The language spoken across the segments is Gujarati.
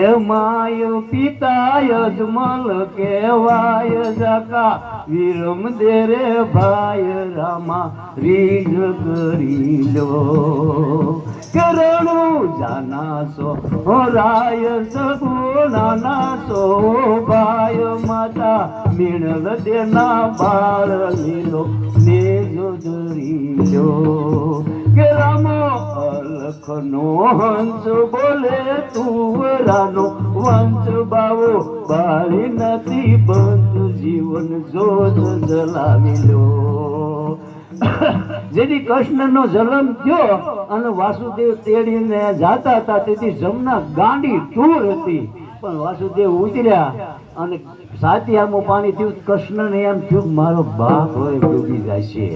માય પિતાય જમલ કેવાય જકા વિરમ દે રે ભાય રામા, રીજ કરી લો. કરણું જાના સો રાય સગુણાના સો ભાય માતા. મીણલ દેના બાળ લીલો, ને જો ધરી લો. કે રામ અલખનો હંસ બોલે, તુવરાનો વંશ બાવો. બાળી નથી બંધ, જીવન જોત જલાવી લો જેથી કૃષ્ણનો જન્મ થયો અને વાસુદેવ તેડીને જાતા હતા, તેથી જમના ગાંડી દૂર હતી. પણ વાસુદેવ ઉતર્યા અને સાતિયામાં પાણી થયું, કૃષ્ણને એમ થયું, મારો બાપ હોય ડૂબી જાય છે.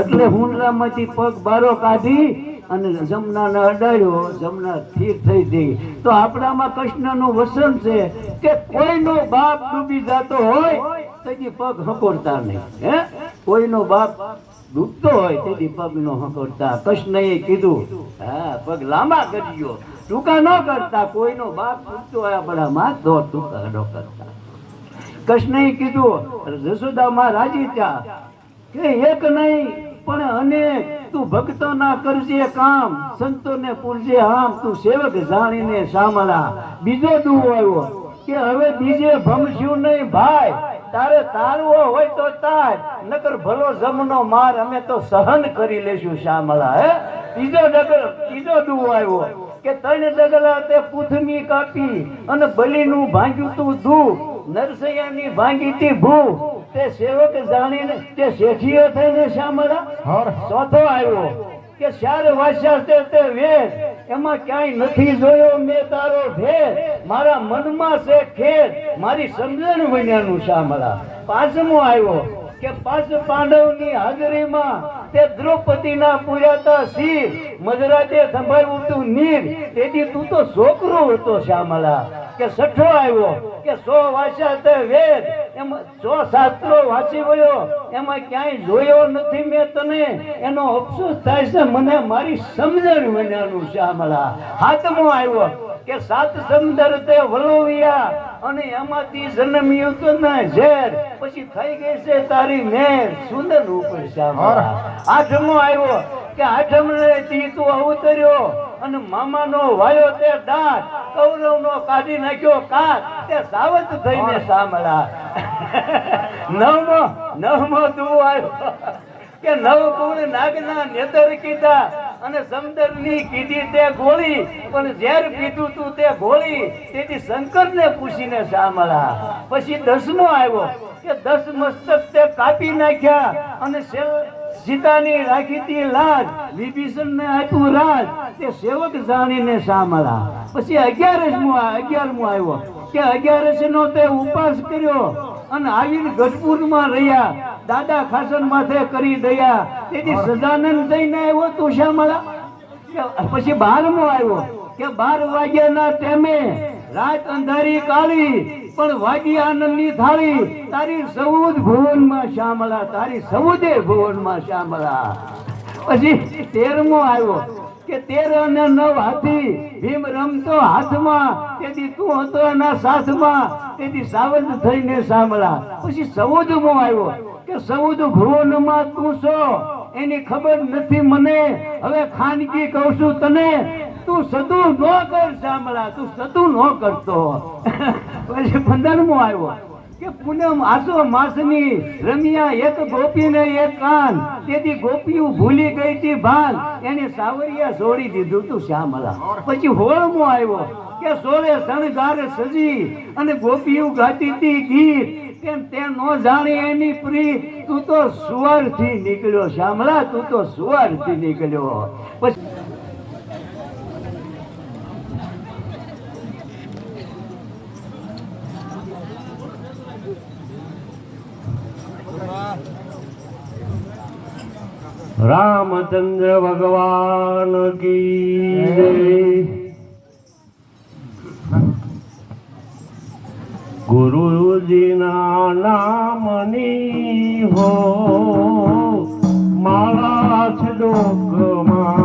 એટલે હુંડરામાંથી પગ બારો કાઢી અને જમનાને અડાડ્યો, જમના સ્થિર થઈ ગઈ. તો આપણામાં કૃષ્ણનું વસન છે કે કોઈનો બાપ ડૂબી જતો હોય તેથી પગ હકોરતા નહીં. હે? કોઈનો બાપ ડૂબતો હોય તેથી પગ નો હકોરતા કૃષ્ણએ કીધું, હા, પગ લાંબા કરજો ટૂંકા ન કરતા, કોઈનો બાપ પૂછતો હોય આપણામાં તો ટૂંકા ન કરતા. કૃષ્ણએ કીધું, જસોદામાં રાજી થયા. કે એક નહીં, પણ અનેક, તું ભક્તોના કરજે કામ, સંતોને પૂરજે આમ, તું સેવક જાણીને સાંભળા. બીજો દુવો આવ્યો, કે હવે બીજે ભમશ્યું નહીં, ભાઈ, તારે તારવો હોય તો તાર, નકર ભલો જમનો માર અમે તો સહન કરી લેશું શામળા હે? ત્રીજો ડગર ત્રીજો દુવો આવ્યો કે ત્રણ ડગલા તે પૃથ્વી કાપી અને બલીનું ભાંગ્યું તું દૂ નરસૈયાની ભાંગી તી ભૂ તે સેવક જાણીને તે શેઠીઓ થઈને શામળા? ચોથો આવ્યો કે ચાર વાસ્યા તે તે વેદ. એમાં ક્યાંય નથી જોયો મેં તારો ભેદ. મારા મનમાં છે ખેદ. મારી સમજણ વિનાનું શામળા. પાંચમો આવ્યો કે પાંચ પાંડવની હાજરીમાં તે દ્રૌપદીના પૂજાતા શિર મજરાતે સંભાળ્યું તું નીર. તેથી તું તો છોકરો હતો શ્યામલા, કે સઠો આવ્યો, કે સો વાંચ્યા તે વેદ. એમાં સો શાસ્ત્રો વાંચી ગયો એમાં ક્યાંય જોયો નથી મેં તને. એનો અફસોસ થાય છે, મને મારી સમજણ વિનાનું શ્યામલા. હાથમાં આવ્યો. કે સાત સમંદર તે વલોવિયા અને એમાંથી જન્મ્યું તો ના ઝેર. પછી થઈ ગઈ છે તારી મેર. સુંદર ઉપર આઠમો આવ્યો કે આઠમ ને તી અવતર્યો અને મામાનો વાયો તે દાંત કૌરવનો કાઢી નાખ્યો કાચ તે સાવત થઈને સાંભળા નવમો નવમો તું આવ્યો કે નવ કુળ નાગના નેતર કીધા અને સમદરની કીધી તે ગોળી, પણ ઝેર પીધું તું તે ગોળી તેથી શંકરને પૂછીને સાંભળા પછી દસમો આવ્યો, કે દસ મસ્તક તે કાપી નાખ્યા અને સીતાની રાખી તી લાજ વિભીષણ ને આપ્યું રાજ. તે સેવક જાણીને સાંભળા પછી અગિયારસમો અગિયારમો આવ્યો, કે અગિયારસ નો તે ઉપવાસ કર્યો. અને આવીને ગઢપુરમાં રહ્યા. દાદા ખાસન માથે કરી દયા. તેથી સદાનંદ થઈને આવ્યો તું શામળા કે પછી બારમો આવ્યો. કે બાર વાગ્યાના ટાઈમે રાત અંધારી કાળી પણ વાગી આનંદની થાળી. તારી સૌદ ભુવનમાં શ્યામળા તારી સૌદે ભુવનમાં શ્યામળા પછી તેરમો આવ્યો. કે તેર અને નવ હાથી ભીમ રમતો હાથમાં, તેથી તું હતો એના સાથમાં, તેથી સાવધ થઈને સાંભળા. પછી સૌદમો આવ્યો કે સૌજ ભુવનમાં તું છો? એની ખબર નથી મને. હવે ખાનગી કહું છું તને, તું સતુ ન કર સાંભળા, તું સતુ ન કરતો. પછી પંદરમો આવ્યો. કે પૂનમ આસો માસની, રમ્યા એક ગોપીને એક કાન. તેથી ગોપીઓ ભૂલી ગઈ હતી ભાન. એને સાવરિયા છોડી દીધું તું શ્યામલા. પછી હોળમો આવ્યો કે સોળે શણગાર સજી અને ગોપીઓ ગાતી હતી ગીત. તેમ તે નો જાણી એની પ્રી તું તો સુવારથી નીકળ્યો શ્યામલા, તું તો સુવારથી નીકળ્યો. પછી રામચંદ્ર ભગવાન કી. ગુરુજીના નામની હો માળા છે ડોકમાં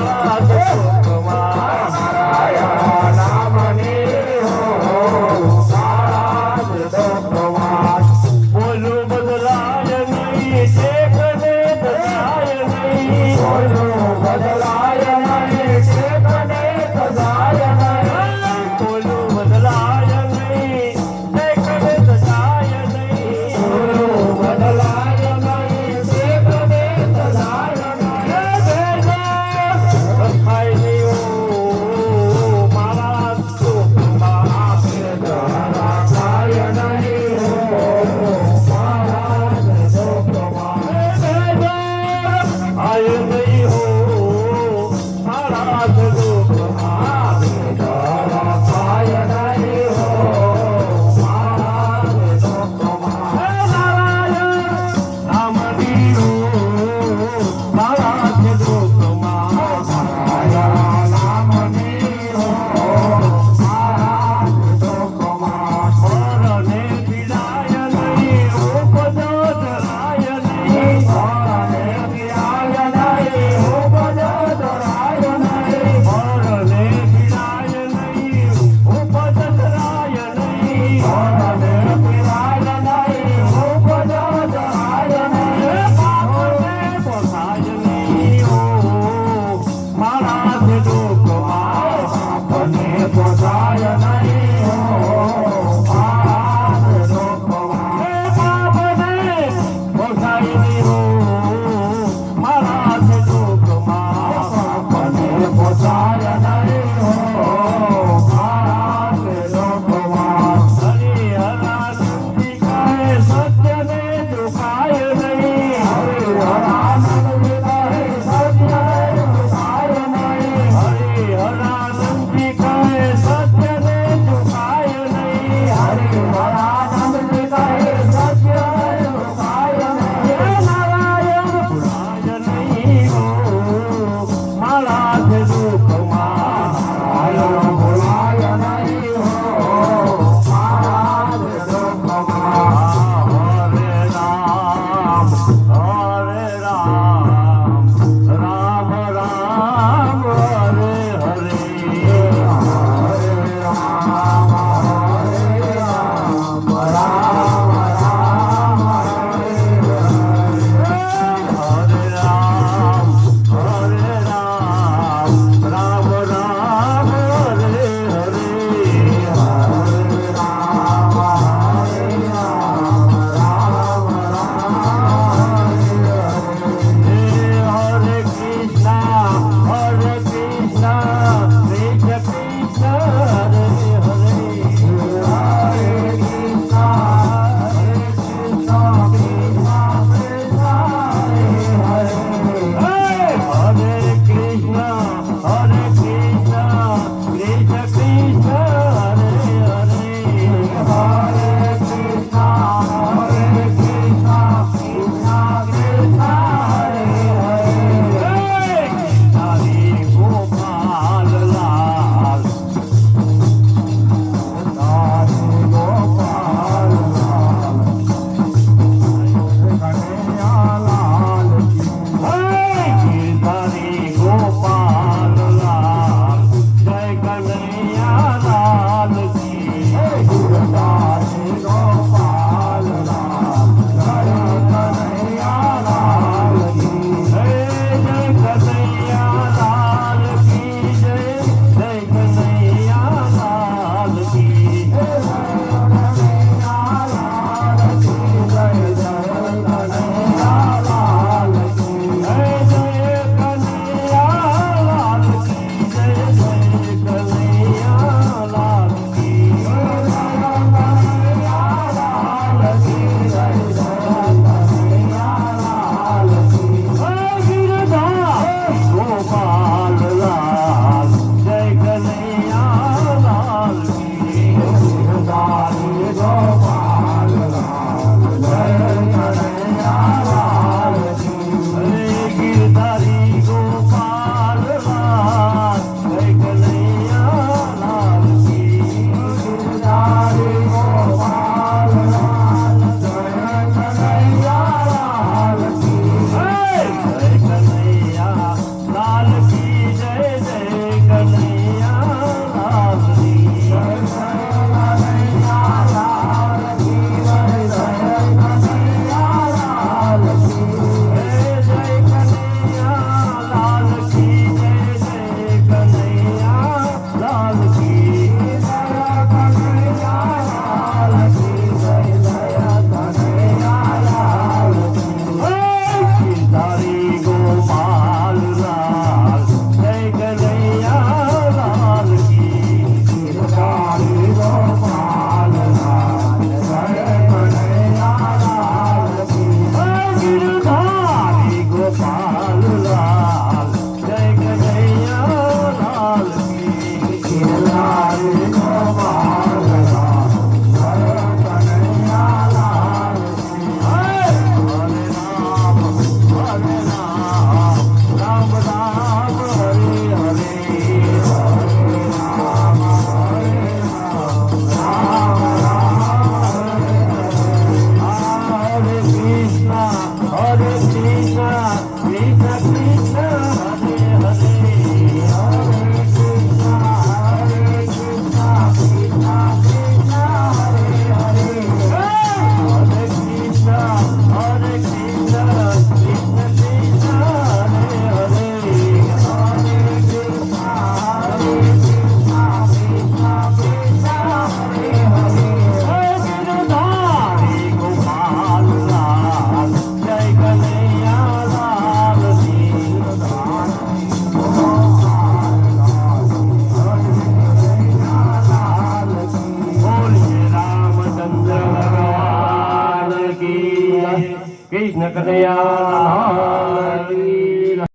ಮಾ